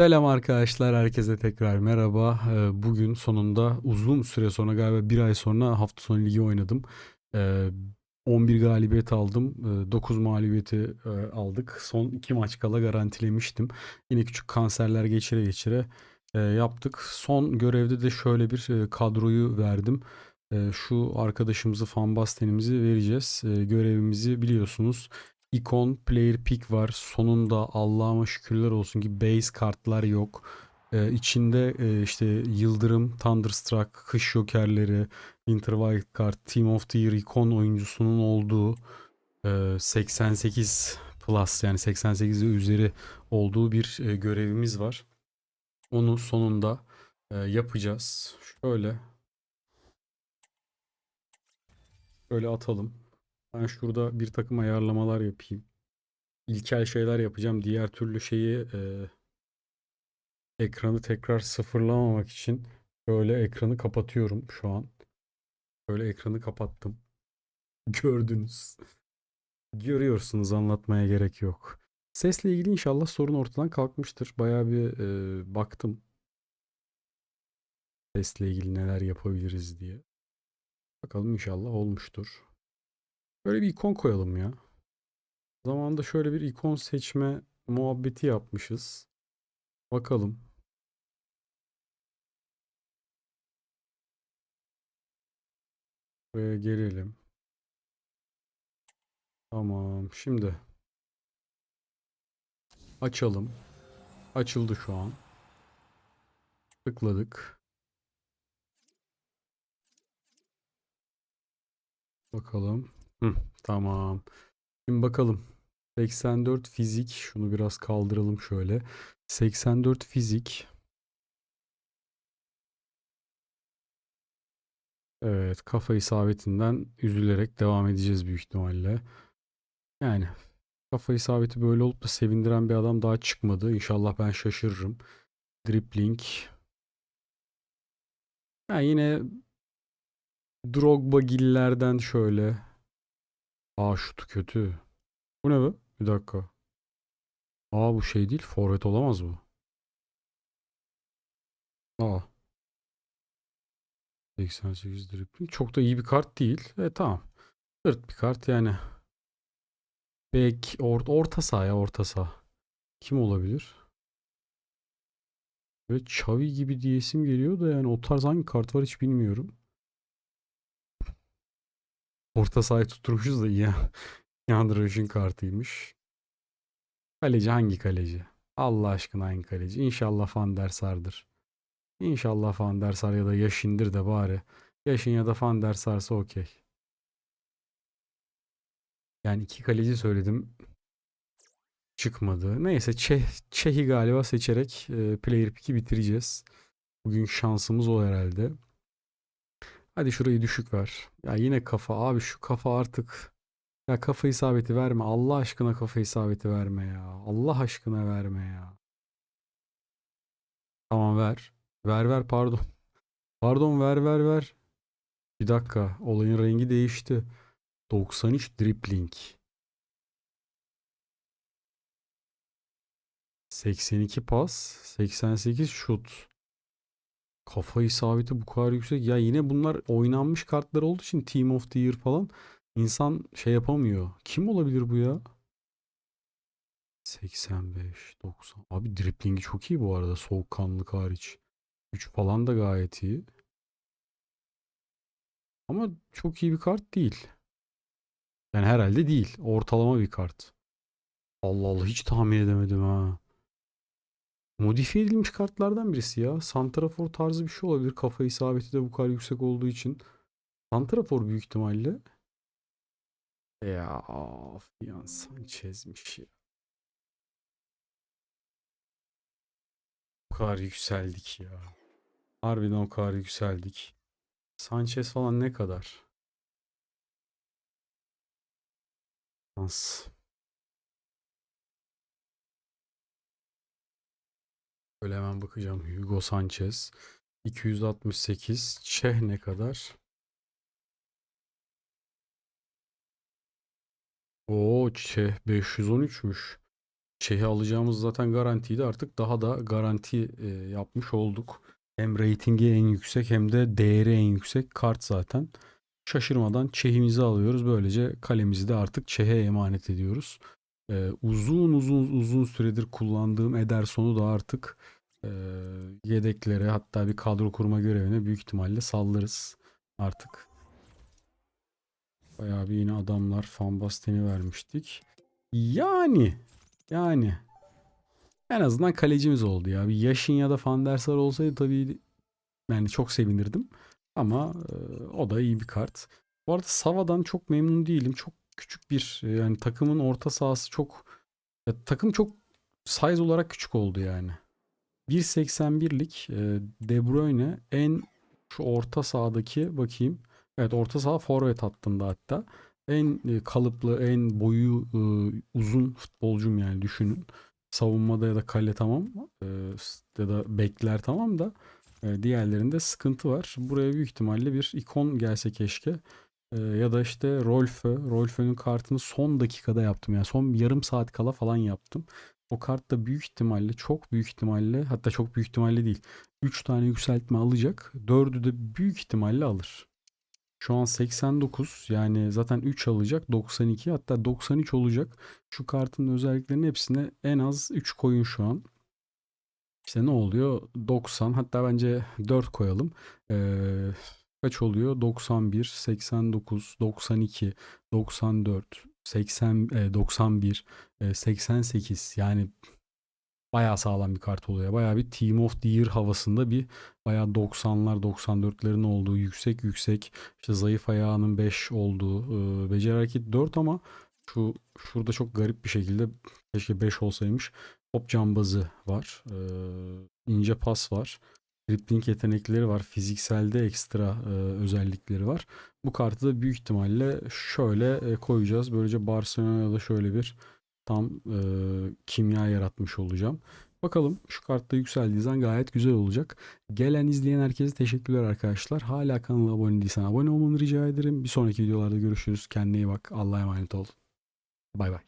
Selam arkadaşlar, herkese tekrar merhaba. Ee, Bugün sonunda uzun süre sonra galiba bir ay sonra hafta sonu ligi oynadım. Ee, 11 galibiyet aldım, 9 mağlubiyeti e, aldık. Son 2 maç kala garantilemiştim. Yine küçük kanserler geçire geçire e, yaptık. Son görevde de şöyle bir e, kadroyu verdim. E, Şu arkadaşımızı Fambasten'imizi vereceğiz. E, Görevimizi biliyorsunuz. İkon player pick var. Sonunda Allah'ıma şükürler olsun ki base kartlar yok. Ee, içinde e, işte Yıldırım, Thunderstruck, Kış Jokerleri, Winter Wildcard, Team of the Year ikon oyuncusunun olduğu e, 88 plus yani 88 ve üzeri olduğu bir e, görevimiz var. Onu sonunda e, yapacağız. Şöyle şöyle atalım. Ben şurada bir takım ayarlamalar yapayım. İlkel şeyler yapacağım. Diğer türlü şeyi e, ekranı tekrar sıfırlamamak için böyle ekranı kapatıyorum şu an. Böyle ekranı kapattım. Gördünüz. Görüyorsunuz anlatmaya gerek yok. Sesle ilgili inşallah sorun ortadan kalkmıştır. Bayağı bir e, baktım. Sesle ilgili neler yapabiliriz diye. Bakalım inşallah olmuştur. Böyle bir ikon koyalım ya. Zamanında şöyle bir ikon seçme muhabbeti yapmışız. Bakalım. Buraya gelelim. Tamam. Şimdi açalım. Açıldı şu an. Tıkladık. Bakalım. Hı, tamam. Şimdi bakalım. 84 fizik. Şunu biraz kaldıralım şöyle. 84 fizik. Evet, kafa isabetinden üzülerek devam edeceğiz büyük ihtimalle. Yani kafa isabeti böyle olup da sevindiren bir adam daha çıkmadı. İnşallah ben şaşırırım. Dribbling. Yani yine Drogba gillerden şöyle. Aa şutu kötü. Bu ne be? Bir dakika. Aa bu şey değil. Forvet olamaz bu. Aa. 88 dribbling. Çok da iyi bir kart değil. E tamam. Sırt bir kart yani. Bek or orta saha ya orta saha. Kim olabilir? Böyle Xavi gibi diyesim geliyor da yani o tarz hangi kart var hiç bilmiyorum. Orta sahayı tutturmuşuz da ya. Yandraj'ın kartıymış. Kaleci hangi kaleci? Allah aşkına hangi kaleci? İnşallah Van der Sar'dır. İnşallah Van der Sar ya da Yaşin'dir de bari. Yaşin ya da Van der Sar'sa okey. Yani iki kaleci söyledim. Çıkmadı. Neyse Çeh, Çeh'i galiba seçerek e, Player Pick'i bitireceğiz. Bugün şansımız o herhalde. Hadi şurayı düşük ver. Ya yine kafa. Abi şu kafa artık. Ya kafa isabeti verme. Allah aşkına kafa isabeti verme ya. Allah aşkına verme ya. Tamam ver. Ver ver pardon. Pardon ver ver ver. Bir dakika. Olayın rengi değişti. 93 dribbling. 82 pas. 88 şut. Kafa isabeti bu kadar yüksek. Ya yine bunlar oynanmış kartlar olduğu için Team of the Year falan insan şey yapamıyor. Kim olabilir bu ya? 85, 90. Abi driblingi çok iyi bu arada soğukkanlılık hariç. 3 falan da gayet iyi. Ama çok iyi bir kart değil. Yani herhalde değil. Ortalama bir kart. Allah Allah hiç tahmin edemedim ha. Modifiye edilmiş kartlardan birisi ya. Santrafor tarzı bir şey olabilir. Kafa isabeti de bu kadar yüksek olduğu için. Santrafor büyük ihtimalle. Ya of yan Sanchez'miş ya. O kadar yükseldik ya. Harbiden o kadar yükseldik. Sanchez falan ne kadar? Şans. Böyle hemen bakacağım. Hugo Sanchez. 268. Çeh ne kadar? O Çeh 513'müş. Çeh'i alacağımız zaten garantiydi. Artık daha da garanti e, yapmış olduk. Hem reytingi en yüksek hem de değeri en yüksek kart zaten. Şaşırmadan Çeh'imizi alıyoruz. Böylece kalemizi de artık Çeh'e emanet ediyoruz. Ee, uzun uzun uzun süredir kullandığım Ederson'u da artık e, yedeklere hatta bir kadro kurma görevine büyük ihtimalle sallarız artık. Bayağı bir yine adamlar Van Basten'i vermiştik. Yani yani en azından kalecimiz oldu ya. Bir Yaşın ya da Van der Sar olsaydı tabii yani çok sevinirdim. Ama e, o da iyi bir kart. Bu arada Sava'dan çok memnun değilim. Çok küçük bir e, yani takımın orta sahası çok ya takım çok size olarak küçük oldu yani. 1.81'lik e, De Bruyne en şu orta sahadaki bakayım. Evet orta saha forvet hattında hatta. En e, kalıplı, en boyu e, uzun futbolcum yani düşünün. Savunmada ya da kale tamam. ya da bekler tamam da diğerlerinde sıkıntı var. Buraya büyük ihtimalle bir ikon gelse keşke. E, ya da işte Rolfö. Rolfö'nün kartını son dakikada yaptım. Yani son yarım saat kala falan yaptım. O kart da büyük ihtimalle çok büyük ihtimalle hatta çok büyük ihtimalle değil. 3 tane yükseltme alacak. 4'ü de büyük ihtimalle alır. Şu an 89 yani zaten 3 alacak 92 hatta 93 olacak. Şu kartın özelliklerinin hepsine en az 3 koyun şu an. İşte ne oluyor? 90 hatta bence 4 koyalım. Ee, kaç oluyor? 91, 89, 92, 94, 80, e, 91, e, 88 yani bayağı sağlam bir kart oluyor. Bayağı bir Team of the Year havasında bir bayağı 90'lar 94'lerin olduğu yüksek yüksek işte zayıf ayağının 5 olduğu e, beceri hareket 4 ama şu şurada çok garip bir şekilde keşke 5 olsaymış. Top cambazı var. E, ince pas var. Dribbling yetenekleri var. Fizikselde ekstra e, özellikleri var. Bu kartı da büyük ihtimalle şöyle e, koyacağız. Böylece Barcelona'da şöyle bir tam e, kimya yaratmış olacağım. Bakalım şu kartta yükseldiği zaman gayet güzel olacak. Gelen izleyen herkese teşekkürler arkadaşlar. Hala kanala abone değilsen abone olmanı rica ederim. Bir sonraki videolarda görüşürüz. Kendine iyi bak. Allah'a emanet ol. Bay bay.